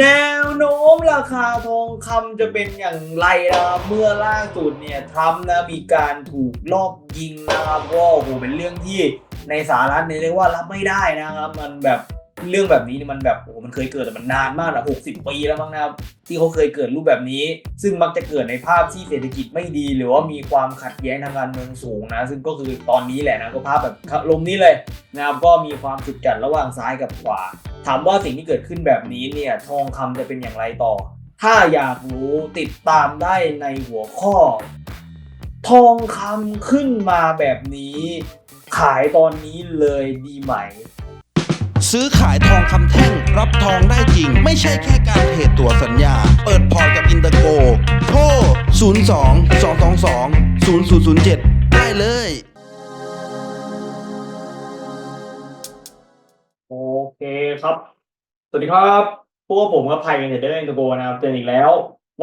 แนวโน้มราคาทองคำจะเป็นอย่างไรนะครับเมื่อล่าสุดเนี่ยทรัมป์นะมีการถูกลอบยิงนะครับก็โหเป็นเรื่องที่ในสหรัฐเนี่ยเรียกว่ารับไม่ได้นะครับ มันแบบ เรื่องแบบนี้เนี่ยมันแบบโอ้โหมันเคยเกิดแต่มันนานมากนะหกสิบปีแล้วมั้งนะครับที่เขาเคยเกิดรูปแบบนี้ ซึ่งมักจะเกิดในภาพที่เศรษฐกิจไม่ดี หรือว่ามีความขัดแย้งทางการเมืองสูงนะ ซึ่งก็คือตอนนี้แหละนะก็ภาพแบบลมนี้เลยนะครับก็มีความจุดจัดระหว่างซ้ายกับขวา ถามว่าสิ่งที่เกิดขึ้นแบบนี้เนี่ยทองคำจะเป็นอย่างไรต่อ ถ้าอยากรู้ติดตามได้ในหัวข้อ ทองคำขึ้นมาแบบนี้ ขายตอนนี้เลยดีไหม ซื้อขายทองคำแท่ง รับทองได้จริง ไม่ใช่แค่การเทรดตัวสัญญา เปิดพอร์ตกับอินเตอร์โกโทร 02 222 0007 ได้เลย โอเคครับ สวัสดีครับพวกผมกับไผ่เทรดเดอร์อินโกนะครับเจออีกแล้ว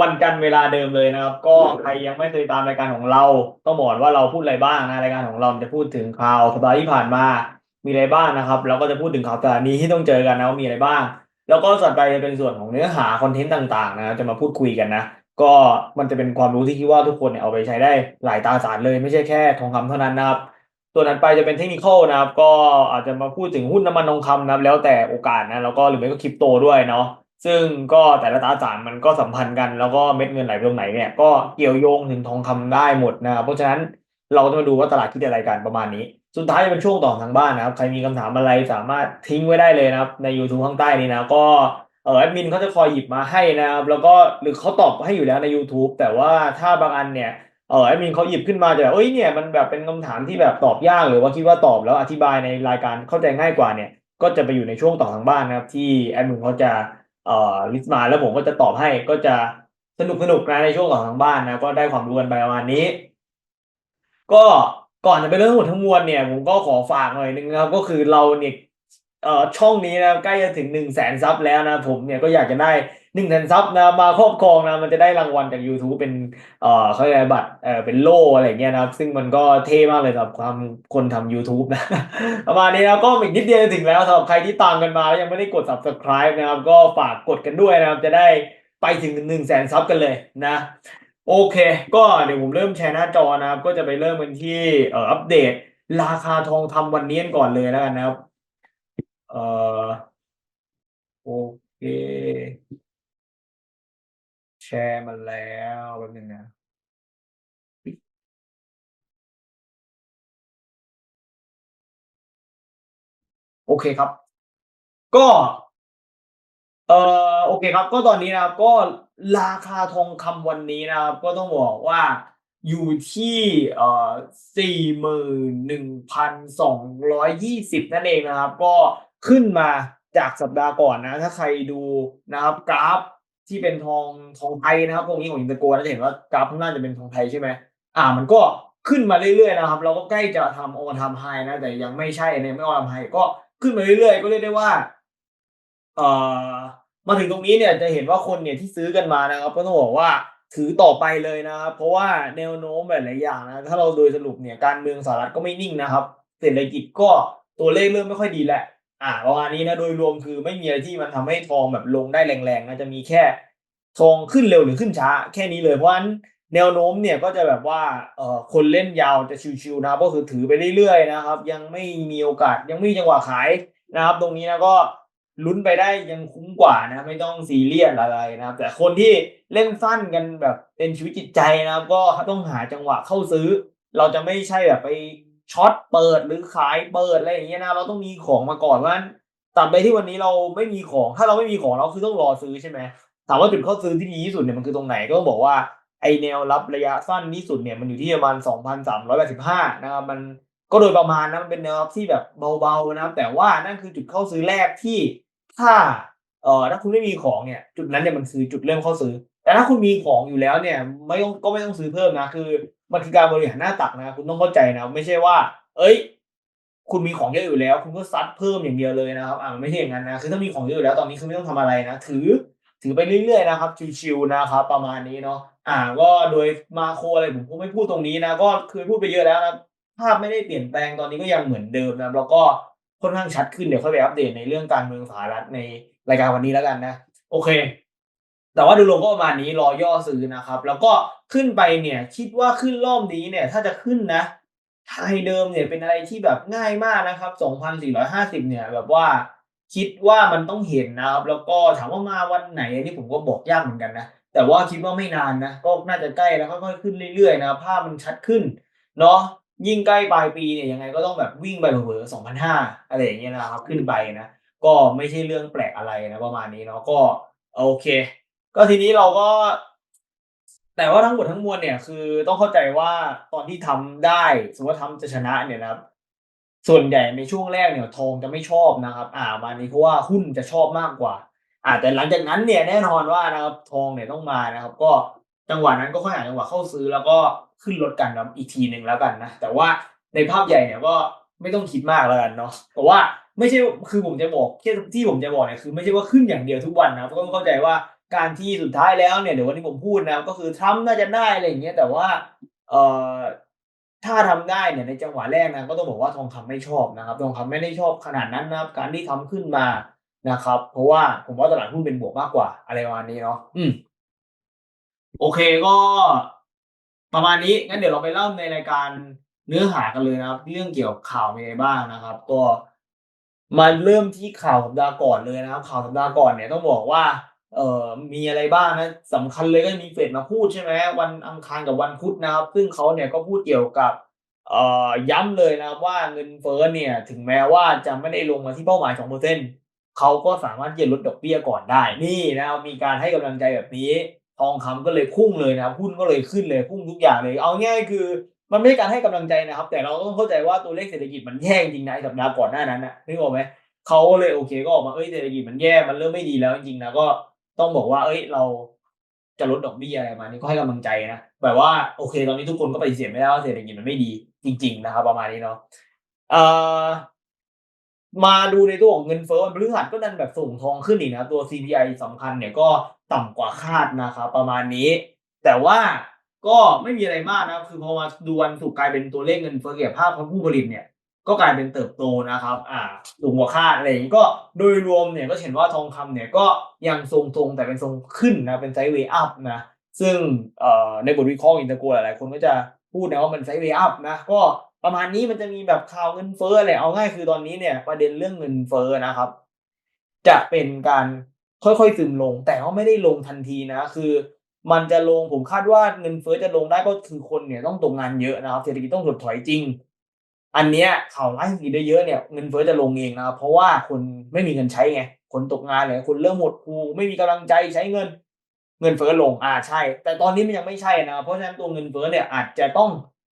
วันจันทร์เวลาเดิมเลยนะครับ ก็ใครยังไม่เคยตามรายการของเรา ต้องบอกว่าเราพูดอะไรบ้างนะรายการของเราจะพูดถึงข่าวสัปดาห์ที่ผ่านมา มีอะไรบ้างนะครับแล้วก็จะพูดถึงข่าวสาห์นี้ที่ต้องเจอกันนะว่ามีอะไรบ้าง แล้วก็สัดาห์จะเป็นส่วนของเนื้อหาคอนเทนต์ต่างๆนะจะมาพูดคุยกันนะ ก็มันจะเป็นความรู้ที่คิดว่าทุกคนเนี่ยเอาไปใช้ได้หลายตาสารเลยไม่ใช่แค่ทองคำเท่านั้นนะครับตัวนั้นไปจะเป็นเทคนิคนะครับ ก็อาจจะมาพูดถึงหุ้นน้ำมันทองคำนะครับ แล้วแต่โอกาสนะแล้วก็หรือไม่ก็คริปโตด้วยเนาะซึ่งก็แต่ละตราสารมันก็สัมพันธ์กัน แล้วก็เม็ดเงินไหลไปตรงไหนเนี่ยก็เกี่ยวโยงถึงทองคำได้หมดนะครับเพราะฉะนั้นเราจะมาดูว่าตลาดคิดอะไรกันประมาณนี้ สุดท้ายจะเป็นช่วงตอบทางบ้านนะครับ ใครมีคำถามอะไรสามารถทิ้งไว้ได้เลยนะครับ ใน YouTube ข้างใต้นี้นะ ก็เออแอดมินเขาจะคอยหยิบมาให้นะครับ แล้วก็หรือเขาตอบให้อยู่แล้วใน YouTube แต่ว่าถ้าบางอันเนี่ยเออแอดมินเขาหยิบขึ้นมาจะแบบเอ้ยเนี่ยมันแบบเป็นคำถามที่แบบตอบยากหรือว่าคิดว่าตอบแล้วอธิบายในรายการเข้าใจง่ายกว่าเนี่ย ก็จะไปอยู่ในช่วงตอบทางบ้านนะครับ ที่แอดมินเขาจะเอ่อลิสต์มาแล้วผมก็จะตอบให้ก็จะสนุกสนุกนะในช่วงตอบทางบ้านนะก็ได้ความรู้กันไปประมาณนี้ ก็ ก่อนจะไปเรื่องทั้งหมดทั้งมวลเนี่ย ผมก็ขอฝากหน่อยนึงนะครับ ก็คือเราเนี่ยเอ่อช่องนี้นะใกล้จะถึงหนึ่งแสนซับแล้วนะผมเนี่ยก็อยากจะได้หนึ่งแสนซับนะมาครอบครองนะมันจะได้รางวัลจาก YouTube เป็นเอ่อเขาเรียกบัตรเอ่อเป็นโล่อะไรเงี้ยนะครับ ซึ่งมันก็เท่มากเลยสำหรับความคนทำ YouTube นะ ประมาณนี้นะก็อีกนิดเดียวจะถึงแล้วสำหรับใครที่ตามกันมาแล้วยังไม่ได้กด subscribe นะครับ ก็ฝากกดกันด้วยนะครับ จะได้ไปถึง1 0 0 0 0แสนซับกันเลยนะ โอเค ก็เดี๋ยวผมเริ่มแชร์หน้าจอนะครับ ก็จะไปเริ่มกันที่เอ่ออัปเดต ราคาทองคำวันนี้ก่อนเลยแล้วกันนะครับ เอ่อโอเค แชร์มาแล้วแป๊บนึงนะโอเคครับ ก็ เอ่อโอเคครับ ก็ตอนนี้นะครับก็ราคาทองคำวันนี้นะครับ ก็ต้องบอกว่าอยู่ที่เอ่อสี่หมื่นหนึ่งพันสองร้อยยี่สิบนั่นเองนะครับ ก็ขึ้นมาจากสัปดาห์ก่อนนะ ถ้าใครดูนะครับกราฟที่เป็นทองทองไทยนะครับพวกนี้ของอินเตอร์โกนะจะเห็นว่ากราฟข้างหน้าจะเป็นทองไทยใช่ไหมอ่า มันก็ขึ้นมาเรื่อยๆนะครับ เราก็ใกล้จะทำโอทำไฮนะ แต่ยังไม่ใช่เนี่ยไม่ออทำไฮก็ขึ้นมาเรื่อยๆ ก็เรียกได้ว่า เอ่อมาถึงตรงนี้เนี่ยจะเห็นว่าคนเนี่ยที่ซื้อกันมานะครับก็ต้องบอกว่าถือต่อไปเลยนะครับเพราะว่าแนวโน้มหลายๆอย่างนะถ้าเราโดยสรุปเนี่ยการเมืองสหรัฐก็ไม่นิ่งนะครับ เศรษฐกิจก็ตัวเลขเริ่มไม่ค่อยดีแหละ อ่าประมาณนี้นะโดยรวมคือไม่มีอะไรที่มันทำให้ทองแบบลงได้แรงๆนะจะมีแค่ทองขึ้นเร็วหรือขึ้นช้า แค่นี้เลยเพราะฉะนั้นแนวโน้มเนี่ยก็จะแบบว่าเอ่อคนเล่นยาวจะชิวๆนะครับก็คือถือไปเรื่อยๆนะครับ ยังไม่มีโอกาสยังไม่มีจังหวะขายนะครับ ตรงนี้นะก็ ลุ้นไปได้ยังคุ้มกว่านะไม่ต้องซีเรียสอะไรนะครับ แต่คนที่เล่นสั้นกันแบบเป็นชีวิตจิตใจนะครับ ก็ต้องหาจังหวะเข้าซื้อ เราจะไม่ใช่แบบไปช็อตเปิดหรือขายเปิดอะไรอย่างเงี้ยนะเราต้องมีของมาก่อนว่าตาบใดที่วันนี้เราไม่มีของ ถ้าเราไม่มีของเราคือต้องรอซื้อใช่ไหมถามว่าจุดเข้าซื้อที่ดีที่สุดเนี่ยมันคือตรงไหนก็ต้องบอกว่าไอแนวรับระยะสั้นที่สุดเนี่ยมันอยู่ที่ประมาณ 2,385 นะครับมันก็โดยประมาณนะมันเป็นแนวรับที่แบบเบาๆนะครับแต่ว่านั่นคือจุดเข้าซื้อแรกที่ ถ้าเอ่อถ้าคุณไม่มีของเนี่ย จุดนั้นเนี่ยมันคือจุดเริ่มเข้าซื้อ แต่ถ้าคุณมีของอยู่แล้วเนี่ย ไม่ต้องก็ไม่ต้องซื้อเพิ่มนะคือมันคือการบริหารหน้าตักนะคุณต้องเข้าใจนะไม่ใช่ว่า เอ้ย คุณมีของเยอะอยู่แล้ว คุณก็ซัดเพิ่มอย่างเดียวเลยนะครับอ่าไม่ใช่อย่างนั้นนะคือถ้ามีของเยอะอยู่แล้วตอนนี้คือไม่ต้องทำอะไรนะถือ ถือไปเรื่อยๆนะครับชิวๆนะครับประมาณนี้เนาะอ่าก็โดยมาโครอะไรผมคงไม่พูดตรงนี้นะ ก็เคยพูดไปเยอะแล้วนะภาพไม่ได้เปลี่ยนแปลงตอนนี้ก็ยังเหมือนเดิมนะแล้วก็ ค่อนข้างชัดขึ้นเดี๋ยวค่อยไปอัปเดตในเรื่องการเมืองสหรัฐในรายการวันนี้แล้วกันนะ โอเค แต่ว่าดยรวมก็ประมาณนี้รอย่อซื้อนะครับ แล้วก็ขึ้นไปเนี่ย คิดว่าขึ้นรอบนี้เนี่ย ถ้าจะขึ้นนะไฮเดิมเนี่ยเป็นอะไรที่แบบง่ายมากนะครับ2,450เนี่ย แบบว่าคิดว่ามันต้องเห็นนะครับ แล้วก็ถามว่ามาวันไหนอันนี้ผมก็บอกยากเหมือนกันนะแต่ว่าคิดว่าไม่นานนะก็น่าจะใกล้แล้วค่อยๆขึ้นเรื่อยๆนะภาพมันชัดขึ้นเนาะ ยิ่งใกล้ปลายปีเนี่ยยังไงก็ต้องแบบวิ่งไปเผลอๆ2,500อะไรอย่างเงี้ยนะครับขึ้นไปนะก็ไม่ใช่เรื่องแปลกอะไรนะประมาณนี้เนาะก็โอเค ก็ทีนี้เราก็ แต่ว่าทั้งหมดทั้งมวลเนี่ยคือต้องเข้าใจว่าตอนที่ทำได้สมมติว่าทำจะชนะเนี่ยนะครับ ส่วนใหญ่ในช่วงแรกเนี่ยทองจะไม่ชอบนะครับ อ่ามานี้เพราะว่าหุ้นจะชอบมากกว่าอ่าแต่หลังจากนั้นเนี่ยแน่นอนว่านะครับทองเนี่ยต้องมานะครับ ก็จังหวะนั้นก็ค่อยหาจังหวะเข้าซื้อแล้วก็ ขึ้นรถกันนะอีกทีหนึ่งแล้วกันนะแต่ว่าในภาพใหญ่เนี่ยก็ไม่ต้องคิดมากแล้วกันเนาะแต่ว่าไม่ใช่คือผมจะบอกที่ที่ผมจะบอกเนี่ยคือไม่ใช่ว่าขึ้นอย่างเดียวทุกวันนะก็ต้องเข้าใจว่าการที่สุดท้ายแล้วเนี่ยเดี๋ยววันที่ผมพูดนะก็คือทรัมป์น่าจะได้อะไรอย่างเงี้ยแต่ว่าเอ่อถ้าทำได้เนี่ยในจังหวะแรกนะก็ต้องบอกว่าทองคำไม่ชอบนะครับ ทองคำไม่ได้ชอบขนาดนั้นนะครับ การที่ทำขึ้นมานะครับ เพราะว่าผมว่าตลาดหุ้นเป็นบวกมากกว่าอะไรประมาณนี้เนาะอืมโอเคก็ ประมาณนี้งั้นเดี๋ยวเราไปเล่าในรายการเนื้อหากันเลยนะครับ เรื่องเกี่ยวกับข่าวมีอะไรบ้างนะครับ ก็มาเริ่มที่ข่าวสัปดาห์ก่อนเลยนะครับ ข่าวสัปดาห์ก่อนเนี่ยต้องบอกว่า เอ่อมีอะไรบ้างนะสำคัญเลยก็มีเฟดมาพูดใช่ไหมวันอังคารกับวันพุธนะครับ ซึ่งเขาเนี่ยก็พูดเกี่ยวกับเอ่อย้ำเลยนะครับว่าเงินเฟ้อเนี่ย ถึงแม้ว่าจะไม่ได้ลงมาที่เป้าหมาย2%เปอร์เซ็นเขาก็สามารถที่จะลดดอกเบี้ยก่อนได้นี่นะครับมีการให้กำลังใจแบบนี้ องคำก็เลยพุ่งเลยนะครับหุ้นก็เลยขึ้นเลยพุ่งทุกอย่างเลย เอาง่ายคือ มันไม่ใช่การให้กำลังใจนะครับ แต่เราต้องเข้าใจว่าตัวเลขเศรษฐกิจมันแย่จริงนะสัปดาห์ก่อนหน้านั้นนะนึกออกไหมเขาเลยโอเคก็ออกมาเอ้ยเศรษฐกิจมันแย่มันเริ่มไม่ดีแล้วจริงๆนะก็ต้องบอกว่า เอ้ยเราจะลดดอกเบี้ยอะไรมานี่ก็ให้กำลังใจนะแบบว่าโอเค ตอนนี้ทุกคนก็ปฏิเสธไม่ได้ว่าเศรษฐกิจมันไม่ดีจริง ๆ นะครับ ประมาณนี้เนาะเอ่อมาดูในตัวของเงินเฟ้อวันพฤหัสก็ดันแบบส่งทองขึ้นอีกนะครับตัว CPI สำคัญเนี่ยก็ ต่ำกว่าคาดนะครับประมาณนี้ แต่ว่าก็ไม่มีอะไรมากนะครับ คือพอมาดูวันศุกกลายเป็นตัวเลขเงินเฟ้อเกี่ยวกับภาพของผู้ผลิตเนี่ยก็กลายเป็นเติบโตนะครับ อ่าสูงกว่าคาดอะไรอย่างนี้ก็โดยรวมเนี่ยก็เห็นว่าทองคำเนี่ยก็ยังทรงๆแต่เป็นทรงขึ้นนะเป็นไซด์เวย์อัพนะ ซึ่งเอ่อในบทวิเคราะห์อินเตอร์โกหลายๆคนก็จะพูดนะว่ามันไซด์เวย์อัพนะ ก็ประมาณนี้มันจะมีแบบข่าวเงินเฟ้ออะไรเอาง่ายคือตอนนี้เนี่ยประเด็นเรื่องเงินเฟ้อนะครับ จะเป็นการ ค่อยๆซึมลง แต่ก็ไม่ได้ลงทันทีนะ คือ มันจะลงผมคาดว่าเงินเฟ้อจะลงได้ก็คือคนเนี่ยต้องตกงานเยอะนะครับเศรษฐกิจต้องถดถอยจริง อันเนี้ยข่าวร้ายเศรษฐกิจได้เยอะเนี่ยเงินเฟ้อจะลงเองนะครับเพราะว่าคนไม่มีเงินใช้ไงคนตกงานเลยคนเริ่มหมดคูไม่มีกำลังใจใช้เงิน เงินเฟ้อลงอ่าใช่ แต่ตอนนี้มันยังไม่ใช่นะเพราะฉะนั้นตัวเงินเฟ้อเนี่ยอาจจะต้อง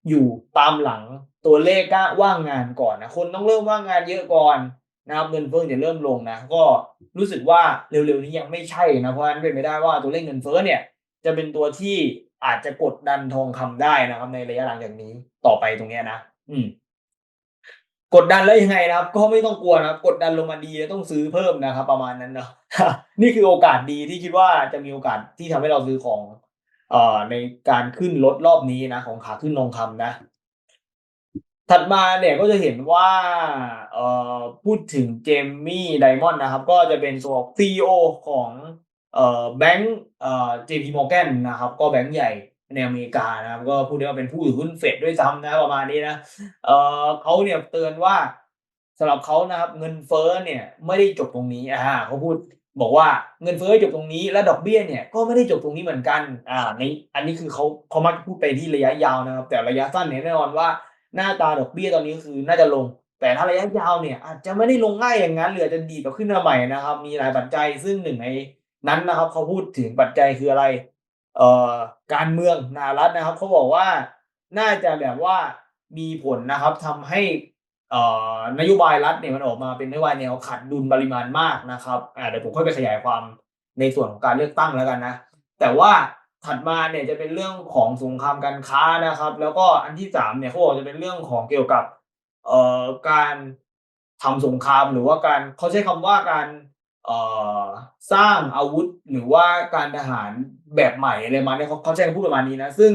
อยู่ตามหลังตัวเลขก็ว่างงานก่อนนะคนต้องเริ่มว่างงานเยอะก่อน นะครับเงินเฟ้อจะเริ่มลงนะก็รู้สึกว่าเร็วๆนี้ยังไม่ใช่นะเพราะฉะนั้นเป็นไปได้ว่าตัวเลขเงินเฟ้อเนี่ยจะเป็นตัวที่อาจจะกดดันทองคำได้นะครับ ในระยะหลังจากนี้ต่อไปตรงเนี้ยนะ อืม กดดันแล้วยังไงนะครับ ก็ไม่ต้องกลัวนะครับ กดดันลงมาดีแล้วต้องซื้อเพิ่มนะครับ ประมาณนั้นเนาะนี่คือโอกาสดีที่คิดว่าจะมีโอกาสที่ทำให้เราซื้อของ เอ่อในการขึ้นรถรอบนี้นะ ของขาขึ้นทองคำนะ ถัดมาเนี่ยก็จะเห็นว่าเอ่อพูดถึงเจมมี่ไดมอนด์นะครับ ก็จะเป็นตัว CEO ของเอ่อแบงก์เอ่อ JP Morgan นะครับ ก็แบงก์ใหญ่ในอเมริกานะครับ ก็พูดได้ว่าเป็นผู้ถือหุ้นเฟดด้วยซ้ำนะประมาณนี้นะเอ่อเขาเนี่ยเตือนว่าสำหรับเขานะครับเงินเฟ้อเนี่ยไม่ได้จบตรงนี้อ่าเขาพูดบอกว่าเงินเฟ้อจบตรงนี้และดอกเบี้ยเนี่ยก็ไม่ได้จบตรงนี้เหมือนกันอ่าในอันนี้คือเขาเขามักพูดไปที่ระยะยาวนะครับ แต่ระยะสั้นเนี่ยแน่นอนว่า หน้าตาดอกเบี้ยตอนนี้คือน่าจะลง แต่ถ้าระยะยาวเนี่ย อาจจะไม่ได้ลงง่ายอย่างนั้นหรืออาจจะดีกว่าขึ้นมาใหม่นะครับ มีหลายปัจจัยซึ่งหนึ่งในนั้นนะครับ เขาพูดถึงปัจจัยคืออะไร เอ่อการเมืองนารัฐนะครับเขาบอกว่าน่าจะแบบว่ามีผลนะครับทำให้เอ่อนโยบายรัฐเนี่ยมันออกมาเป็นนโยบายแนวขาดดุลปริมาณมากนะครับอ่าเดี๋ยวผมค่อยไปขยายความในส่วนของการเลือกตั้งแล้วกันนะ แต่ว่า ถัดมาเนี่ยจะเป็นเรื่องของสงครามการค้านะครับ แล้วก็อันที่สามเนี่ยเขาบอกจะเป็นเรื่องของเกี่ยวกับเอ่อการทำสงครามหรือว่าการเขาใช้คำว่าการเอ่อสร้างอาวุธหรือว่าการทหารแบบใหม่อะไรมาเนี่ยเขาเขาใช้คำพูดประมาณนี้นะ ซึ่ง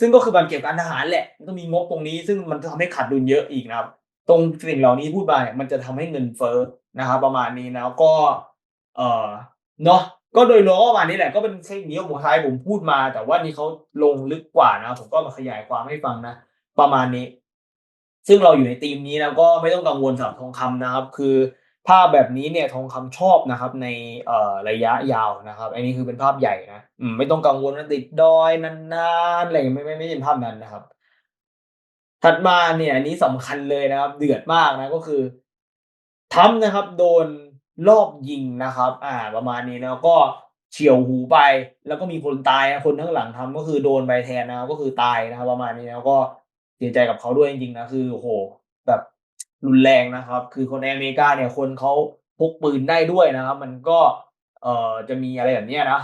ซึ่งก็คือมันเกี่ยวกับการทหารแหละมันต้องมีงบตรงนี้ ซึ่งมันจะทำให้ขาดดุลเยอะอีกนะครับ ตรงสิ่งเหล่านี้พูดไปมันจะทำให้เงินเฟ้อนะครับ ประมาณนี้นะก็เอ่อเนาะ ก็โดยรวมก็ประมาณนี้แหละก็เป็นเทคนิคของท้ายผมพูดมา แต่ว่านี่เขาลงลึกกว่านะผมก็มาขยายความให้ฟังนะ ประมาณนี้ ซึ่งเราอยู่ในธีมนี้แล้วก็ไม่ต้องกังวลสำหรับทองคำนะครับ คือภาพแบบนี้เนี่ยทองคำชอบนะครับ ในเอ่อระยะยาวนะครับ อันนี้คือเป็นภาพใหญ่นะอืมไม่ต้องกังวลว่าติดดอยนานๆอะไรอย่างเงี้ยไม่ไม่ไม่ใช่ภาพนั้นนะครับ ถัดมาเนี่ยอันนี้สำคัญเลยนะครับ เดือดมากนะก็คือทรัมป์นะครับ โดน รอบยิงนะครับ อ่า ประมาณนี้แล้วก็เฉียวหูไป แล้วก็มีคนตายนะคนข้างหลังทำก็คือโดนไปแทนนะครับก็คือตายนะครับ ประมาณนี้แล้วก็เสียใจกับเขาด้วยจริงๆนะคือโหแบบรุนแรงนะครับ คือคนอเมริกาเนี่ยคนเขาพกปืนได้ด้วยนะครับ มันก็เอ่อจะมีอะไรแบบนี้นะ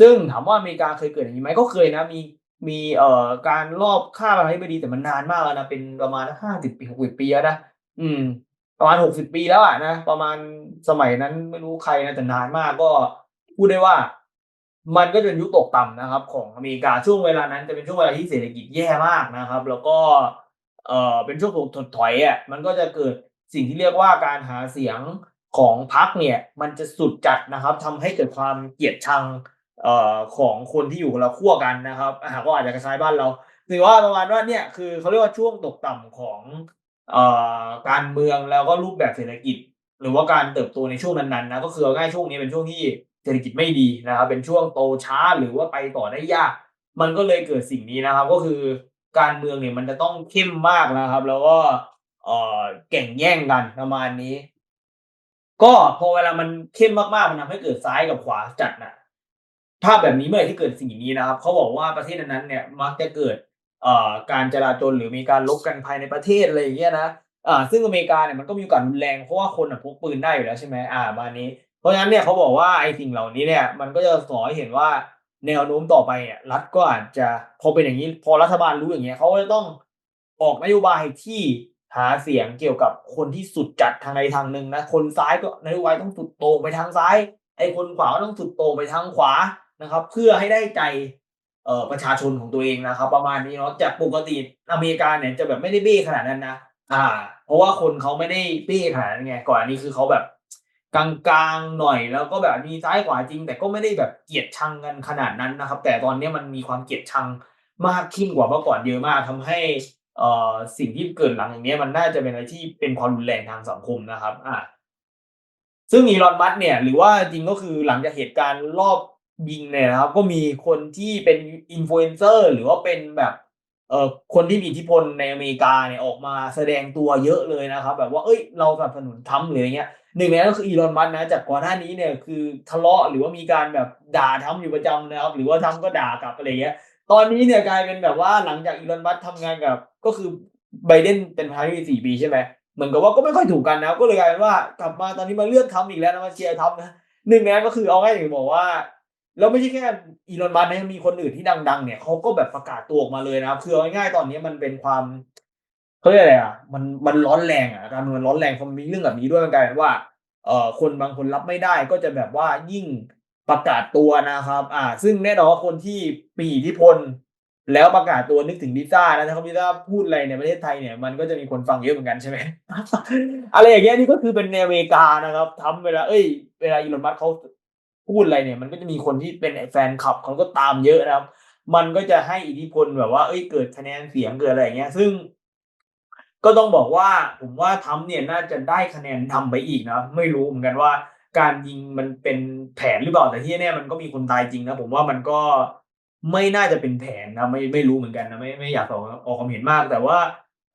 ซึ่งถามว่าอเมริกาเคยเกิดอย่างนี้ไหมก็เคยนะ มีมีเอ่อการลอบฆ่าประธานาธิบดีแต่มันนานมากแล้วนะเป็นประมาณห้าสิบปีหกสิบปีแล้วนะอืม ประมาณหกสิบปีแล้วอะนะประมาณสมัยนั้นไม่รู้ใครนะแต่นานมากก็พูดได้ว่า มันก็จะเป็นยุคตกต่ำนะครับ ของอเมริกาช่วงเวลานั้นจะเป็นช่วงเวลาที่เศรษฐกิจแย่มากนะครับ แล้วก็เอ่อเป็นช่วงถูกถดถอยอะมันก็จะเกิดสิ่งที่เรียกว่าการหาเสียงของพรรคเนี่ย มันจะสุดจัดนะครับทำให้เกิดความเกลียดชังเอ่อของคนที่อยู่คนละขั้วกันนะครับอ่าก็อาจจะคล้ายบ้านเราหรือว่าประมาณว่าเนี่ยคือเขาเรียกว่าช่วงตกต่ำของ การเมืองแล้วก็รูปแบบเศรษฐกิจ หรือว่าการเติบโตในช่วงนั้นๆนะก็คือง่ายช่วงนี้เป็นช่วงที่เศรษฐกิจไม่ดีนะครับ เป็นช่วงโตช้าหรือว่าไปต่อได้ยาก มันก็เลยเกิดสิ่งนี้นะครับ ก็คือการเมืองเนี่ยมันจะต้องเข้มมากนะครับ แล้วก็แข่งแย่งกันประมาณนี้ ก็พอเวลามันเข้มมากๆมันทำให้เกิดซ้ายกับขวาจัดน่ะภาพแบบนี้เมื่อไหร่ที่เกิดสิ่งนี้นะครับเขาบอกว่าประเทศนั้นๆเนี่ยมักจะเกิด การจราจนหรือมีการลบกันภายในประเทศอะไรอย่างเงี้ยนะอ่าซึ่งอเมริกาเนี่ยมันก็มีกาสรุนแรงเพราะว่าคนพกปืนได้อยู่แล้วใช่ไหมอ่ามานี้ เพราะฉะนั้นเนี่ยเขาบอกว่าไอ้สิ่งเหล่านี้เนี่ยมันก็จะสอนให้เห็นว่าแนวโน้มต่อไปเนี่ยรัฐก็อาจจะพอเป็นอย่างนี้พอรัฐบาลรู้อย่างเงี้ยเขาก็จะต้องออกนโยบายที่หาเสียงเกี่ยวกับคนที่สุดจัดทางใดทางหนึ่งนะคนซ้ายก็นโยบายต้องสุดโต่งไปทางซ้าย ไอ้คนขวาก็ต้องสุดโต่งไปทางขวานะครับ เพื่อให้ได้ใจ เอ่อประชาชนของตัวเองนะครับ ประมาณนี้เนาะจากปกติอเมริกาเนี่ยจะแบบไม่ได้เบ้ขนาดนั้นนะอ่า เพราะว่าคนเขาไม่ได้เบ้ขนาดนั้นไงก่อนอันนี้คือเขาแบบกลางๆหน่อยแล้วก็แบบมีซ้ายขวาจริง แต่ก็ไม่ได้แบบเกลียดชังกันขนาดนั้นนะครับ แต่ตอนนี้มันมีความเกลียดชังมากขึ้นกว่าเมื่อก่อนเยอะมากทำให้เอ่อสิ่งที่เกิดหลังอย่างนี้มันน่าจะเป็นอะไรที่เป็นความรุนแรงทางสังคมนะครับ อ่าซึ่งอีลอนมัสเนี่ย หรือว่าจริงก็คือหลังจากเหตุการณ์รอบ ยิงเนี่ยนะครับ ก็มีคนที่เป็นอินฟลูเอนเซอร์หรือว่าเป็นแบบเอ่อคนที่มีอิทธิพลในอเมริกาเนี่ยออกมาแสดงตัวเยอะเลยนะครับ แบบว่าเอ้ยเราสนับสนุนทรัมหรืออะไรเงี้ยหนึ่งในนั้นก็คืออีลอนมัสนะจากก่อนหน้านี้เนี่ยคือทะเลาะหรือว่ามีการแบบด่าทรัมอยู่ประจำนะครับ หรือว่าทรัมก็ด่ากลับอะไรเงี้ย ตอนนี้เนี่ยกลายเป็นแบบว่าหลังจากอีลอนมัสทำงานกับ ก็คือไบเดนเป็นประธานาธิบดีสี่ปีใช่ไหมเหมือนกับว่าก็ไม่ค่อยถูกกันนะก็เลยกลายเป็นว่ากลับมาตอนนี้มาเลือกทำอีกแล้วนะมาเชียร์ทำนะหนึ่งในนั้นก็คือเอาง่ายๆบอกว่า แล้วไม่ใช่แค่อีลอนมัสนะยังมีคนอื่นที่ดัง ๆ เนี่ยเขาก็แบบประกาศตัวออกมาเลยนะครับคือง่ายๆตอนนี้มันเป็นความเขาเรียกอะไรอะมันมันร้อนแรงอะการเมืองร้อนแรงพอมีเรื่องแบบนี้ด้วยมันกลายเป็นว่าเอ่อคนบางคนรับไม่ได้ก็จะแบบว่ายิ่งประกาศตัวนะครับ อ่า ซึ่งแน่นอนว่าคนที่มีอิทธิพลแล้วประกาศตัวนึกถึงลิซ่านะถ้าเขาลิซ่าพูดอะไรในประเทศไทยเนี่ยมันก็จะมีคนฟังเยอะเหมือนกันใช่ไหมอะไรอย่างเงี้ยนี่ก็คือเป็นในอเมริกานะครับทำเวลาเอ้ยเวลาอีลอนมัสเขา พูดอะไรเนี่ย มันก็จะมีคนที่เป็นแฟนคลับเขาก็ตามเยอะนะครับ มันก็จะให้อิทธิพลแบบว่า เอ้ยเกิดคะแนนเสียงเกิดอะไรอย่างเงี้ย ซึ่ง ก็ต้องบอกว่า ผมว่าทรัมป์เนี่ยน่าจะได้คะแนนนำไปอีกนะไม่รู้เหมือนกันว่า การยิงมันเป็นแผนหรือเปล่าแต่ที่แน่มันก็มีคนตายจริงนะผมว่ามันก็ไม่น่าจะเป็นแผนนะไม่ไม่รู้เหมือนกันนะไม่ไม่อยากออกออกความเห็นมาก แต่ว่า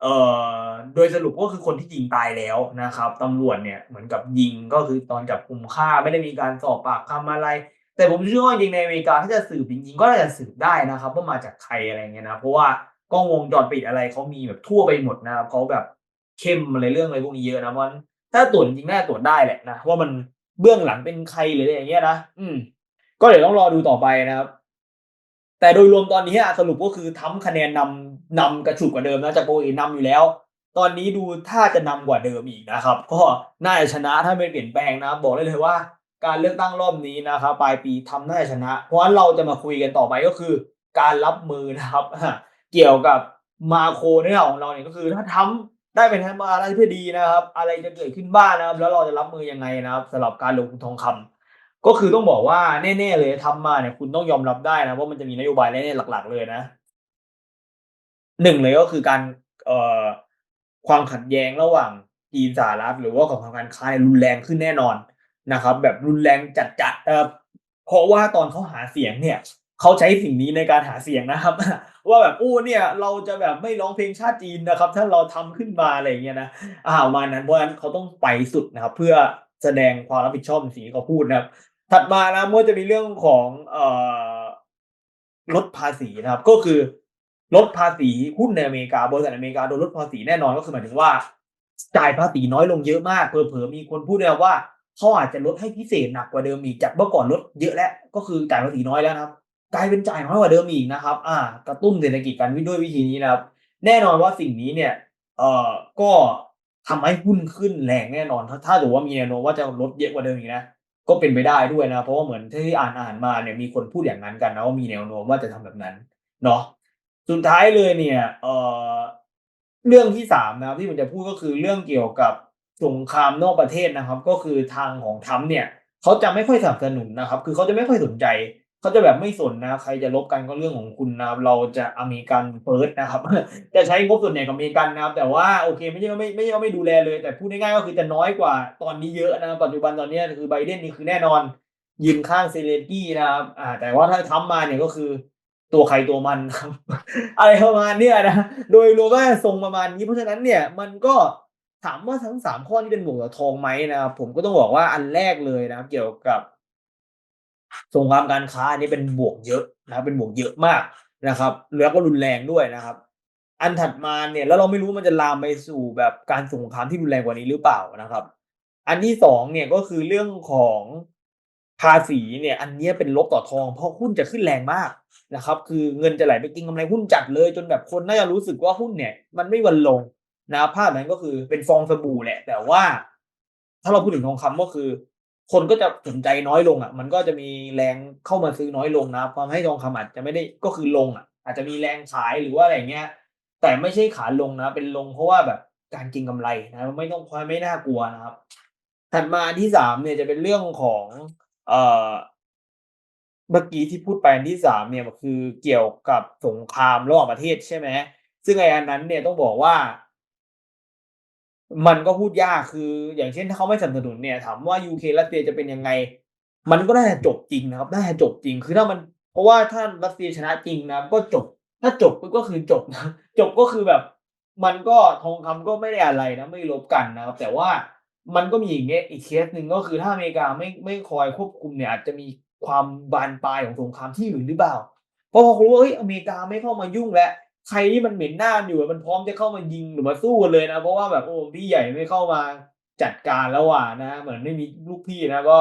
เอ่อโดยสรุปก็คือคนที่ยิงตายแล้วนะครับตำรวจเนี่ยเหมือนกับยิงก็คือตอนจับกลุ่มฆ่าไม่ได้มีการสอบปากคำอะไร แต่ผมเชื่อว่าจริงในอเมริกาถ้าจะสืบจริงๆก็น่าจะสืบได้นะครับว่ามาจากใครอะไรเงี้ยนะเพราะว่ากล้องวงจรปิดอะไรเขามีแบบทั่วไปหมดนะครับเขาแบบเข้มอะไรเรื่องอะไรพวกนี้เยอะนะเพราะฉะนั้นถ้าตรวจจริงน่าตรวจได้แหละนะว่ามันเบื้องหลังเป็นใครหรืออะไรอย่างเงี้ยนะอืม ก็เดี๋ยวต้องรอดูต่อไปนะครับ แต่โดยรวมตอนนี้สรุปก็คือทำคะแนนนำ นำกระฉุกกว่าเดิมนะจากโปรเอนำอยู่แล้ว ตอนนี้ดูถ้าจะนำกว่าเดิมอีกนะครับ ก็น่าจะชนะถ้าไม่เปลี่ยนแปลงนะ บอกได้เลยว่า การเลือกตั้งรอบนี้นะครับปลายปีทำน่าจะชนะ เพราะฉะนั้นเราจะมาคุยกันต่อไปก็คือ การรับมือนะครับ เกี่ยวกับมาโครในเรื่องของเราเนี่ยก็คือถ้าทำได้เป็นมาอะไรเพื่อดีนะครับ อะไรจะเกิดขึ้นบ้างนะครับ แล้วเราจะรับมือยังไงนะครับสำหรับการลงทุนทองคำก็คือต้องบอกว่าแน่ๆเลยทำมาเนี่ยคุณต้องยอมรับได้นะว่ามันจะมีนโยบายแน่ๆหลัก ๆ เลยนะ 1เลยก็คือการเอ่อความขัดแย้งระหว่างจีนสหรัฐหรือว่าสงครามการค้าเนี่ยรุนแรงขึ้นแน่นอนนะครับ แบบรุนแรงจัดๆนะครับเพราะว่าตอนเขาหาเสียงเนี่ยเขาใช้สิ่งนี้ในการหาเสียงนะครับ ว่าแบบโอ้เนี่ยเราจะแบบไม่ร้องเพลงชาติจีนนะครับ ถ้าเราทำขึ้นมาอะไรเงี้ยนะอาปรมานั้นเพราะฉะนั้นเขาต้องไปสุดนะครับ เพื่อแสดงความรับผิดชอบสิ่งที่เขาพูดนะครับ ถัดมานะครับก็จะมีเรื่องของเอ่อลดภาษีนะครับ ก็คือ ลดภาษีหุ้นในอเมริกาบริษัทอเมริกาโดนลดภาษีแน่นอนก็คือหมายถึงว่า จ่ายภาษีน้อยลงเยอะมากเผลอๆมีคนพูดด้วยนะว่าเขาอาจจะลดให้พิเศษหนักกว่าเดิมอีกจากเมื่อก่อนลดเยอะแล้วก็คือจ่ายภาษีน้อยแล้วนะครับกลายเป็นจ่ายน้อยกว่าเดิมอีกนะครับอากระตุ้นเศรษฐกิจกันด้วยวิธีนี้นะครับ แน่นอนว่าสิ่งนี้เนี่ย เอ่อ ก็ทำให้หุ้นขึ้นแรงแน่นอน ถ้าถ้าสมมุติว่ามีแนวโน้มว่าจะลดเยอะกว่าเดิมอีกนะ ก็เป็นไปได้ด้วยนะ เพราะว่าเหมือนที่อ่านๆมาเนี่ยมีคนพูดอย่างนั้นกันนะว่ามีแนวโน้มว่าจะทำแบบนั้น เนาะ สุดท้ายเลยเนี่ยเอ่อเรื่องที่3นะครับที่ผมจะพูดก็คือเรื่องเกี่ยวกับสงครามนอกประเทศนะครับ ก็คือทางของ Trump เนี่ยเขาจะไม่ค่อยสนับสนุนนะครับ คือเขาจะไม่ค่อยสนใจเขาจะแบบไม่สนนะใครจะรบกันก็เรื่องของคุณนะครับ เราจะอเมริกัน First นะครับจะใช้งบส่วนใหญ่กับอเมริกันนะครับ แต่ว่าโอเคไม่ใช่ว่าไม่ไม่ใช่ว่าไม่ดูแลเลย แต่พูดง่ายๆก็คือจะน้อยกว่าตอนนี้เยอะนะครับปัจจุบันตอนนี้คือ Biden นี่คือแน่นอนยืนข้าง Zelenskyy นะครับอ่าแต่ว่าถ้า Trump มาเนี่ยก็คือ ตัวใครตัวมันครับ อะไรประมาณเนี้ยนะโดยรวมก็ทรงประมาณนี้เพราะฉะนั้นเนี่ยมันก็ถามว่าทั้ง3ข้อนี้เป็นบวกต่อทองไหมนะครับผมก็ต้องบอกว่าอันแรกเลยนะครับ เกี่ยวกับสงครามการค้าอันนี้เป็นบวกเยอะนะครับเป็นบวกเยอะมากนะครับแล้วก็รุนแรงด้วยนะครับ อันถัดมาเนี่ย แล้วเราไม่รู้มันจะลามไปสู่แบบการสงครามที่รุนแรงกว่านี้หรือเปล่านะครับ อันที่2เนี่ยก็คือเรื่องของ ภาษีเนี่ยอันนี้เป็นลบต่อทอง เพราะหุ้นจะขึ้นแรงมากนะครับ คือเงินจะไหลไปก็งกำไรหุ้นจัดเลย จนแบบคนน่าจะรู้สึกว่าหุ้นเนี่ยมันไม่วันลงนะภาพนั้นก็คือเป็นฟองสบู่แหละ แต่ว่า ถ้าเราพูดถึงทองคำก็คือ คนก็จะสนใจน้อยลงอะมันก็จะมีแรงเข้ามาซื้อน้อยลงนะครับทำให้ทองคำอาจจะไม่ได้ก็คือลงอะอาจจะมีแรงขายหรือว่าอะไรเงี้ย แต่ไม่ใช่ขาลงนะ เป็นลงเพราะว่าแบบการก็งกำไรนะไม่ต้องควไม่น่ากลัวนะครับถัดมาอันที่3เนี่ยจะเป็นเรื่องของ เอ่อเมื่อกี้ที่พูดไปอันที่3เนี่ยมันคือเกี่ยวกับสงครามระหว่างประเทศใช่ไหมซึ่งไอ้อันนั้นเนี่ยต้องบอกว่า มันก็พูดยากคือ อย่างเช่นถ้าเขาไม่สนับสนุนเนี่ยถามว่ายูเครนรัสเซียจะเป็นยังไง มันก็น่าจะจบจริงนะครับน่าจะจบจริงคือถ้ามัน เพราะว่าถ้ารัสเซียชนะจริงนะก็จบ ถ้าจบก็คือจบนะจบก็คือแบบ มันก็ทองคำก็ไม่ได้อะไรนะไม่รบกันนะครับ แต่ว่า มันก็มีอย่างเงี้ยอีกเคสหนึ่งก็คือถ้าอเมริกาไม่ไม่คอยควบคุมเนี่ยอาจจะมีความบานปลายของสงครามที่อื่นหรือเปล่า เพราะพอเขารู้ว่าเฮ้ยอเมริกาไม่เข้ามายุ่งแล้วใครที่มันเหม็นหน้าอยู่มันพร้อมจะเข้ามายิงหรือมาสู้กันเลยนะ เพราะว่าแบบโอ้พี่ใหญ่ไม่เข้ามาจัดการแล้วอะนะ เหมือนไม่มีลูกพี่นะก็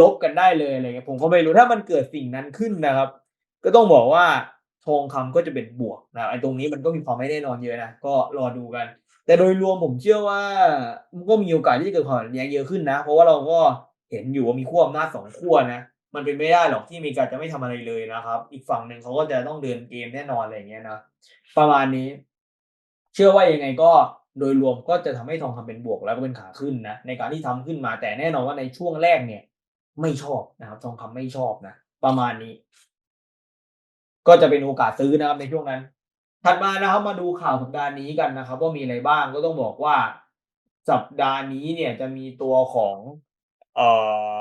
รบกันได้เลยอะไรเงี้ยผมก็ไม่รู้ถ้ามันเกิดสิ่งนั้นขึ้นนะครับ ก็ต้องบอกว่าทองคำก็จะเป็นบวกนะไอ้ตรงนี้มันก็มีความไม่แน่นอนเยอะนะก็รอดูกัน แต่โดยรวมผมเชื่อว่ามันก็มีโอกาสที่จะเกิดความขัดแย้งเยอะขึ้นนะ เพราะว่าเราก็เห็นอยู่ว่ามีขั้วอำนาจ2ขั้วนะมันเป็นไม่ได้หรอกที่อเมริกาจะไม่ทำอะไรเลยนะครับ อีกฝั่งหนึ่งเขาก็จะต้องเดินเกมแน่นอนอะไรอย่างเงี้ยนะประมาณนี้ เชื่อว่ายังไงก็โดยรวมก็จะทำให้ทองคำเป็นบวกแล้วก็เป็นขาขึ้นนะในการที่ทำขึ้นมาแต่แน่นอนว่าในช่วงแรกเนี่ย ไม่ชอบนะครับทองคำไม่ชอบนะประมาณนี้ ก็จะเป็นโอกาสซื้อนะครับในช่วงนั้น ถัดมานะครับมาดูข่าวสัปดาห์นี้กันนะครับ ว่ามีอะไรบ้างก็ต้องบอกว่าสัปดาห์นี้เนี่ยจะมีตัวของเอ่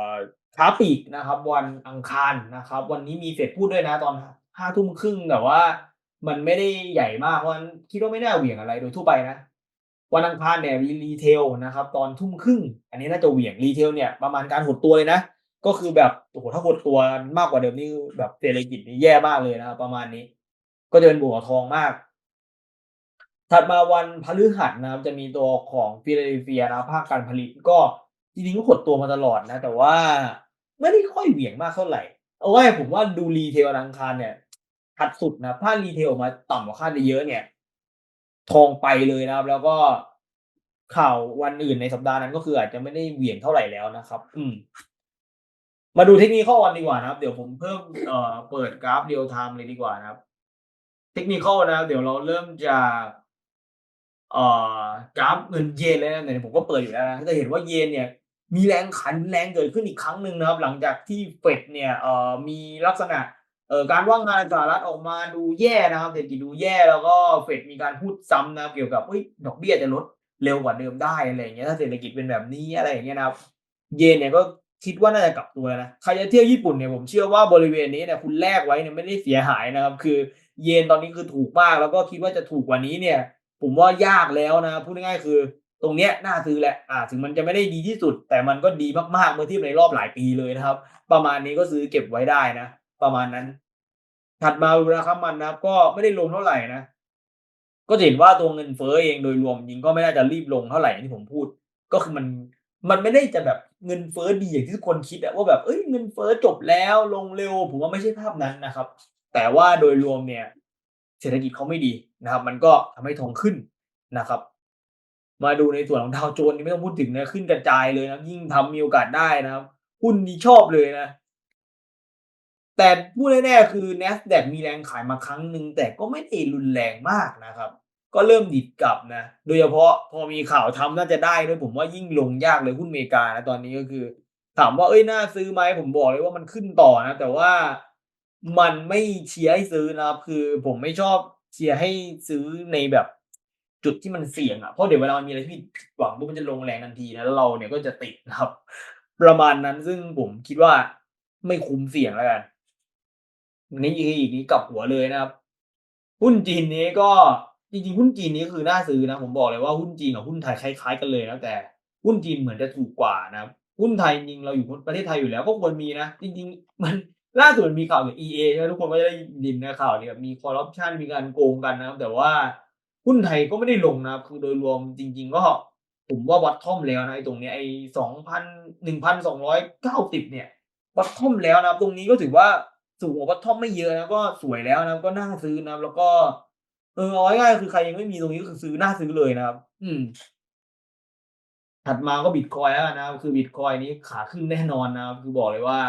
อค้าปีกนะครับ วันอังคารนะครับ วันนี้มีเฟดพูดด้วยนะตอน5ทุ่มครึ่งแต่ว่ามันไม่ได้ใหญ่มากเพราะฉะนั้นคิดว่าไม่น่าเหวี่ยงอะไรโดยทั่วไปนะ วันอังคารเนี่ยมี Retail นะครับ ตอนทุ่มครึ่ง อันนี้น่าจะเหวี่ยง Retail เนี่ยประมาณการหดตัวเลยนะ ก็คือแบบโอ้โฮถ้าหดตัวมากกว่าเดิมนี่แบบเศรษฐกิจนี่แย่มากเลยนะครับประมาณนี้ ก็จะเป็นบวกกับทองมาก ถัดมาวันพฤหัสนะครับ จะมีตัวของ Philadelphia นะภาคการผลิตก็จริงๆก็หดตัวมาตลอดนะ แต่ว่าไม่ได้ค่อยเหวี่ยงมากเท่าไหร่เอาง่ายผมว่าดู Retail วันอังคารเนี่ยชัดสุดนะถ้า Retail ออกมาต่ำกว่าคาดเยอะเนี่ย ทองไปเลยนะครับ แล้วก็ข่าววันอื่นในสัปดาห์นั้นก็คืออาจจะไม่ได้เหวี่ยงเท่าไหร่แล้วนะครับ อืม มาดู Technical กันดีกว่านะครับ เดี๋ยวผมเพิ่มเอ่อเปิดกราฟ Real Time เลยดีกว่านะครับ Technical นะครับเดี๋ยวเราเริ่มจากเอ่อกราฟเงินเยนเลยนะไหนผมก็เปิดอยู่แล้วนะจะเห็นว่าเยนเนี่ยมีแรงขายรุนแรงเกิดขึ้นอีกครั้งหนึ่งนะครับ หลังจากที่เฟดเนี่ยเอ่อมีลักษณะเอ่อการว่างงานสหรัฐออกมาดูแย่นะครับเศรษฐกิจดูแย่แล้วก็เฟดมีการพูดซ้ำนะเกี่ยวกับเฮ้ยดอกเบี้ยจะลดเร็วกว่าเดิมได้อะไรอย่างเงี้ยถ้าเศรษฐกิจเป็นแบบนี้อะไรอย่างเงี้ยนะครับ เยนเนี่ยก็คิดว่าน่าจะกลับตัวนะใครจะเที่ยวญี่ปุ่นเนี่ยผมเชื่อว่าบริเวณนี้เนี่ยคุณแลกไว้เนี่ยไม่ได้เสียหายนะครับ คือ เยนตอนนี้คือถูกมากแล้วก็คิดว่าจะถูกกว่านี้เนี่ย ผมว่ายากแล้วนะพูดง่ายๆคือ ตรงเนี้ยน่าซื้อแหละอ่าถึงมันจะไม่ได้ดีที่สุด แต่มันก็ดีมากๆเมื่อเทียบในรอบหลายปีเลยนะครับ ประมาณนี้ก็ซื้อเก็บไว้ได้นะ ประมาณนั้น ถัดมาดูราคามันนะก็ไม่ได้ลงเท่าไหร่นะก็จะเห็นว่าตัวเงินเฟ้อเองโดยรวมจริงก็ไม่น่าจะรีบลงเท่าไหร่อย่างที่ผมพูด ก็คือมันมันไม่ได้จะแบบเงินเฟ้อดีอย่างที่ทุกคนคิดอะว่าแบบเอ้ยเงินเฟ้อจบแล้วลงเร็ว ผมว่าไม่ใช่ภาพนั้นนะครับ แต่ว่าโดยรวมเนี่ย เศรษฐกิจเขาไม่ดีนะครับ มันก็ทำให้ทองขึ้นนะครับ มาดูในส่วนของดาวโจนส์ไม่ต้องพูดถึงนะขึ้นกระจายเลยนะยิ่งทำมีโอกาสได้นะครับหุ้นนี้ชอบเลยนะ แต่พูดแน่ๆคือ NASDAQ มีแรงขายมาครั้งหนึ่งแต่ก็ไม่ได้รุนแรงมากนะครับ ก็เริ่มดิดกลับนะ โดยเฉพาะพอมีข่าวทำน่าจะได้ด้วยผมว่ายิ่งลงยากเลยหุ้นอเมริกานะตอนนี้ก็คือ ถามว่าเอ้ยน่าซื้อไหมผมบอกเลยว่ามันขึ้นต่อนะ แต่ว่า มันไม่เชียร์ให้ซื้อนะครับ คือผมไม่ชอบเชียร์ให้ซื้อในแบบจุดที่มันเสี่ยงอะเพราะเดี๋ยวเวลามันมีอะไรที่ผิดหวังปุ๊บมันจะลงแรงทันทีนะแล้วเราเนี่ยก็จะติดนะครับ ประมาณนั้นซึ่งผมคิดว่าไม่คุ้มเสี่ยงแล้วกันนี่อีกนี้กลับหัวเลยนะครับ หุ้นจีนนี้ก็จริงๆหุ้นจีนนี้คือน่าซื้อนะผมบอกเลยว่าหุ้นจีนกับหุ้นไทยคล้าย ๆ กันเลยนะแต่หุ้นจีนเหมือนจะถูกกว่านะครับหุ้นไทยจริงเราอยู่ประเทศไทยอยู่แล้วก็ควรมีนะจริง ๆ มัน ล่าสุดมีข่าวกับ EA ใช่ไหมทุกคนก็จะได้ยินนะข่าวเนี่ยมีคอร์รัปชันมีการโกงกันนะครับ แต่ว่าหุ้นไทยก็ไม่ได้ลงนะครับ คือโดยรวมจริง ๆ ก็ผมว่าวัดท่อมแล้วนะไอ้ตรงเนี้ยไอ้สองพันหนึ่งพันสองร้อยเก้าสิบเนี่ยวัดท่อมแล้วนะครับ ตรงนี้ก็ถือว่าสูงกว่าวัดท่อมไม่เยอะนะก็สวยแล้วนะก็น่าซื้อนะแล้วก็เออเอาง่ายๆคือใครยังไม่มีตรงนี้ก็คือซื้อน่าซื้อเลยนะครับ อืม ถัดมาก็บิตคอยแล้วนะครับคือบิตคอยน์นี้ขาขึ้นแน่นอนนะครับคือบอกเลยว่า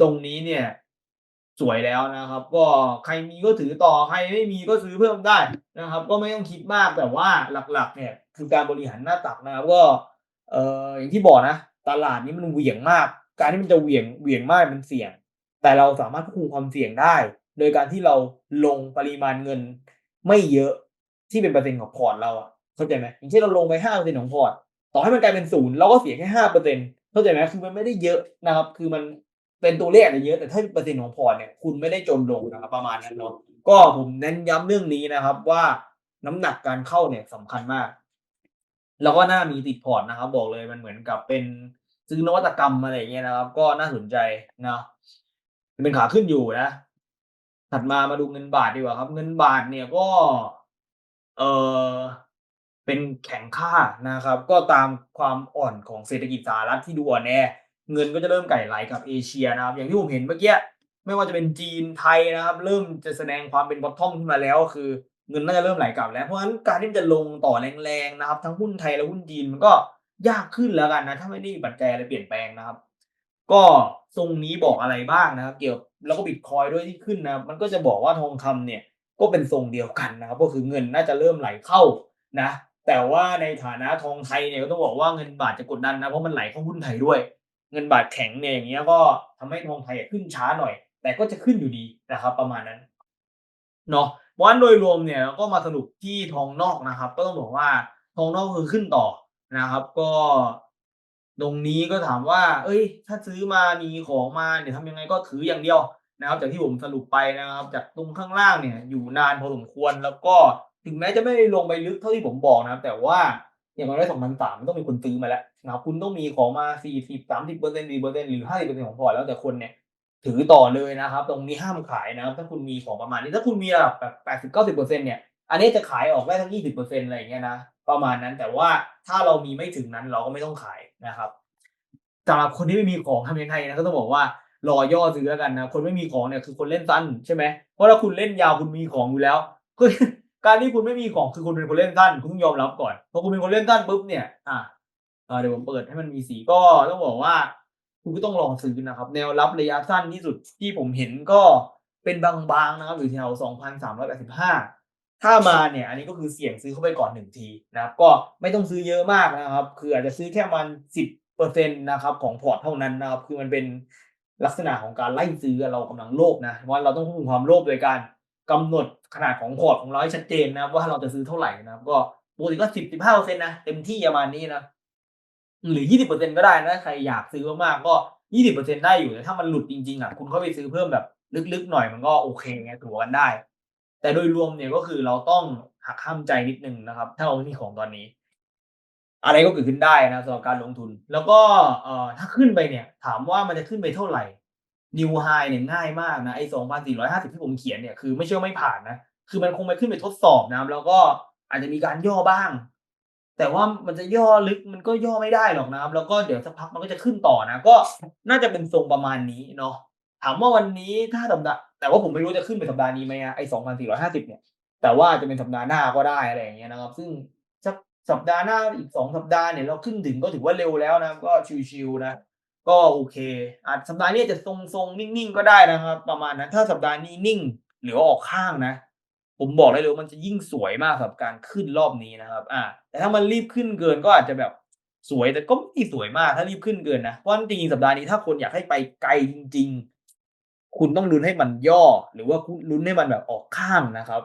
ตรงนี้เนี่ย สวยแล้วนะครับ ก็ใครมีก็ถือต่อใครไม่มีก็ซื้อเพิ่มได้นะครับ ก็ไม่ต้องคิดมากแต่ว่าหลัก ๆ เนี่ย คือการบริหารหน้าตักนะครับก็เอ่ออย่างที่บอกนะตลาดนี้มันเหวี่ยงมาก การที่มันจะเหวี่ยงเหวี่ยงมากมันเสี่ยง แต่เราสามารถควบคุมความเสี่ยงได้ โดยการที่เราลงปริมาณเงินไม่เยอะที่เป็นเปอร์เซ็นต์ของพอร์ตเราอะเข้าใจไหมอย่างเช่นเราลงไปห้าเปอร์เซ็นต์ของพอร์ตต่อให้มันกลายเป็นศูนย์เราก็เสียแค่ห้าเปอร์เซ็นต์เข้าใจไหมคือมันไม่ได้เยอะนะครับ คือมัน เป็นตัวเลขอาจจะเยอะแต่ถ้าเป็นเปอร์เซ็นต์ของพอร์ตเนี่ยคุณไม่ได้จนลงนะครับประมาณนั้นเนาะก็ผมเน้นย้ำเรื่องนี้นะครับ ว่าน้ำหนักการเข้าเนี่ยสำคัญมาก แล้วก็น่ามีติดพอร์ตนะครับ บอกเลยมันเหมือนกับเป็นซื้อนวัตกรรมอะไรอย่างเงี้ยนะครับ ก็น่าสนใจนะเป็นขาขึ้นอยู่นะถัดมามาดูเงินบาทดีกว่าครับ เงินบาทเนี่ยก็เออเป็นแข็งค่านะครับ ก็ตามความอ่อนของเศรษฐกิจสหรัฐที่ดูอ่อนแอ เงินก็จะเริ่มไก่ไหลกับเอเชียนะครับ อย่างที่ผมเห็นเมื่อกี้ไม่ว่าจะเป็นจีนไทยนะครับ เริ่มจะแสดงความเป็นบอททอมขึ้นมาแล้ว คือเงินน่าจะเริ่มไหลกลับแล้วเพราะฉะนั้นการที่จะลงต่อแรงๆนะครับ ทั้งหุ้นไทยและหุ้นจีนมันก็ยากขึ้นแล้วกันนะ ถ้าไม่ได้ปัจจัยอะไรเปลี่ยนแปลงนะครับ ก็ทรงนี้บอกอะไรบ้างนะครับ เกี่ยวแล้วก็บิตคอยด้วยที่ขึ้นนะมันก็จะบอกว่าทองคำเนี่ยก็เป็นทรงเดียวกันนะครับ ก็คือเงินน่าจะเริ่มไหลเข้านะ แต่ว่าในฐานะทองไทยเนี่ยก็ต้องบอกว่าเงินบาทจะกดดันนะเพราะมันไหลเข้าหุ้นไทยด้วย เงินบาทแข็งเนี่ยอย่างเงี้ยก็ทำให้ทองไทยขึ้นช้าหน่อย แต่ก็จะขึ้นอยู่ดีนะครับ ประมาณนั้นเนาะวันโดยรวมเนี่ยก็มาสรุปที่ทองนอกนะครับ ก็ต้องบอกว่าทองนอกคือขึ้นต่อนะครับ ก็ตรงนี้ก็ถามว่า เอ้ย ถ้าซื้อมามีของมาเนี่ยทำยังไงก็ถืออย่างเดียวนะครับ จากที่ผมสรุปไปนะครับ จากตรงข้างล่างเนี่ยอยู่นานพอสมควรแล้วก็ถึงแม้จะไม่ได้ลงไปลึกเท่าที่ผมบอกนะครับ แต่ว่า อย่างน้อยสองพันสามมันต้องมีคนซื้อมาแล้วนะครับคุณต้องมีของมาสี่สิบสามสิบเปอร์เซ็นต์สี่เปอร์เซ็นต์หรือห้าสิบเปอร์เซ็นต์ของพอร์ตแล้วแต่คนเนี่ยถือต่อเลยนะครับ ตรงนี้ห้ามขายนะครับ ถ้าคุณมีของประมาณนี้ถ้าคุณมีระดับแบบแปดสิบเก้าสิบเปอร์เซ็นต์เนี่ยอันนี้จะขายออกได้ทั้งยี่สิบเปอร์เซ็นต์อะไรอย่างเงี้ยนะประมาณนั้นแต่ว่าถ้าเรามีไม่ถึงนั้นเราก็ไม่ต้องขายนะครับสำหรับคนที่ไม่มีของทำยังไงนะก็ต้องบอกว่ารอย่อซื้อแล้วกันนะคนไม่มีของเนี่ยคือคนเล่นสั้นใช่ไหมเพราะถ้าคุณเล่นยาวคุณมีของอยู่แล้ว การที่คุณไม่มีของคือคุณเป็นคนเล่นสั้นคุณต้องยอมรับก่อนพอคุณเป็นคนเล่นสั้นปุ๊บเนี่ยอะอ่าเดี๋ยวผมเปิดให้มันมีสีก็ต้องบอกว่า คุณก็ต้องลองซื้อนะครับ แนวรับระยะสั้นที่สุดที่ผมเห็นก็เป็นบางๆนะครับอยู่แถว2,385 ถ้ามาเนี่ย อันนี้ก็คือเสี่ยงซื้อเข้าไปก่อนหนึ่งทีนะครับ ก็ไม่ต้องซื้อเยอะมากนะครับ คืออาจจะซื้อแค่มันสิบเปอร์เซ็นต์นะครับ ของพอร์ตเท่านั้นนะครับ คือมันเป็นลักษณะของการไล่ซื้อเรากำลังโลภนะว่าเราต้องควบคุมความโลภโดยการกำหนด ขนาดของพอร์ตของเราให้ชัดเจนนะว่าเราจะซื้อเท่าไหร่นะครับก็ปกติก็10-15%นต์นะเต็มที่ประมาณนี้นะหรือ20%ก็ได้นะใครอยากซื้อมากๆก็20%ได้อยู่แต่ถ้ามันหลุดจริงๆอะคุณค่อยไปซื้อเพิ่มแบบลึกๆหน่อยมันก็โอเคไงถัวกันได้ แต่โดยรวมเนี่ยก็คือเราต้องหักห้ามใจนิดนึงนะครับ ถ้าเราไม่มีของตอนนี้ อะไรก็เกิดขึ้นได้นะสำหรับการลงทุน แล้วก็เอ่อถ้าขึ้นไปเนี่ย ถามว่ามันจะขึ้นไปเท่าไหร่ New High เนี่ยง่ายมากนะไอ้2,450ที่ผมเขียนเนี่ยคือไม่ใช่ว่าไม่ผ่านนะ คือมันคงไปขึ้นไปทดสอบนะครับแล้วก็อาจจะมีการย่อบ้าง แต่ว่ามันจะย่อลึกมันก็ย่อไม่ได้หรอกนะครับ แล้วก็เดี๋ยวสักพักมันก็จะขึ้นต่อนะ ก็น่าจะเป็นทรงประมาณนี้เนาะถามว่าวันนี้ถ้าสัปดาห์แต่ว่าผมไม่รู้จะขึ้นไปสัปดาห์นี้ไหมอะไอ้2,450เนี่ย แต่ว่าจะเป็นสัปดาห์หน้าก็ได้อะไรอย่างเงี้ยนะครับ ซึ่งสัปดาห์หน้าอีก2สัปดาห์เนี่ยเราขึ้นถึงก็ถือว่าเร็วแล้วนะก็ชิลๆนะ ก็โอเคอาจสัปดาห์นี้จะทรงๆ นิ่งๆ ก็ได้นะครับ ประมาณนั้น ถ้าสัปดาห์นี้นิ่ง หรือว่าออกข้างนะ ผมบอกได้เลยมันจะยิ่งสวยมากสำหรับการขึ้นรอบนี้นะครับอาแต่ถ้ามันรีบขึ้นเกินก็อาจจะแบบสวยแต่ก็ไม่สวยมากถ้ารีบขึ้นเกินนะเพราะจริงๆสัปดาห์นี้ถ้าคนอยากให้ไปไกลจริง ๆ คุณต้องลุ้นให้มันย่อ หรือว่าลุ้นให้มันแบบออกข้างนะครับ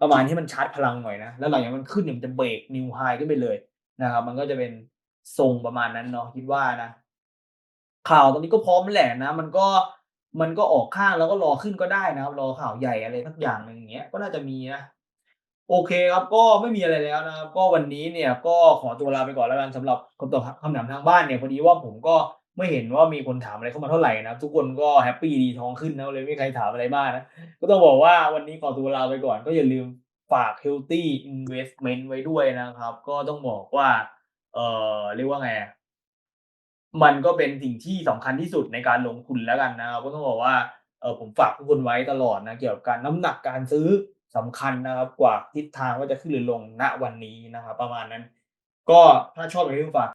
ประมาณที่มันชาร์จพลังหน่อยนะแล้วหลังจากมันขึ้นเนี่ยมันจะเบรก New High ขึ้นไปเลยนะครับ มันก็จะเป็นทรงประมาณนั้นเนาะคิดว่านะ ข่าวตอนนี้ก็พร้อมแหละนะ มันก็มันก็ออกข้างแล้วก็รอขึ้นก็ได้นะครับรอข่าวใหญ่อะไรสักอย่างหนึ่งอย่างเงี้ยก็น่าจะมีนะโอเคครับก็ไม่มีอะไรแล้วนะครับ ก็วันนี้เนี่ยก็ขอตัวลาไปก่อนแล้วกันสำหรับคำตอบคำถามทางบ้านเนี่ยพอดีว่าผมก็ไม่เห็นว่ามีคนถามอะไรเข้ามาเท่าไหร่นะครับทุกคนก็แฮปปี้ดีท้องขึ้นนะเลยไม่ใครถามอะไรมากนะก็ต้องบอกว่าวันนี้ขอตัวลาไปก่อน ก็อย่าลืมฝาก Healthy Investment ไว้ด้วยนะครับ ก็ต้องบอกว่า เออเรียกว่าไง มันก็เป็นสิ่งที่สำคัญที่สุดในการลงทุนแล้วกันนะครับก็ต้องบอกว่าเออผมฝากทุกคนไว้ตลอดนะเกี่ยวกับการน้ำหนักการซื้อสำคัญนะครับ กว่าทิศทางว่าจะขึ้นหรือลงณวันนี้นะครับ ประมาณนั้น ก็ถ้าชอบอย่าลืมฝาก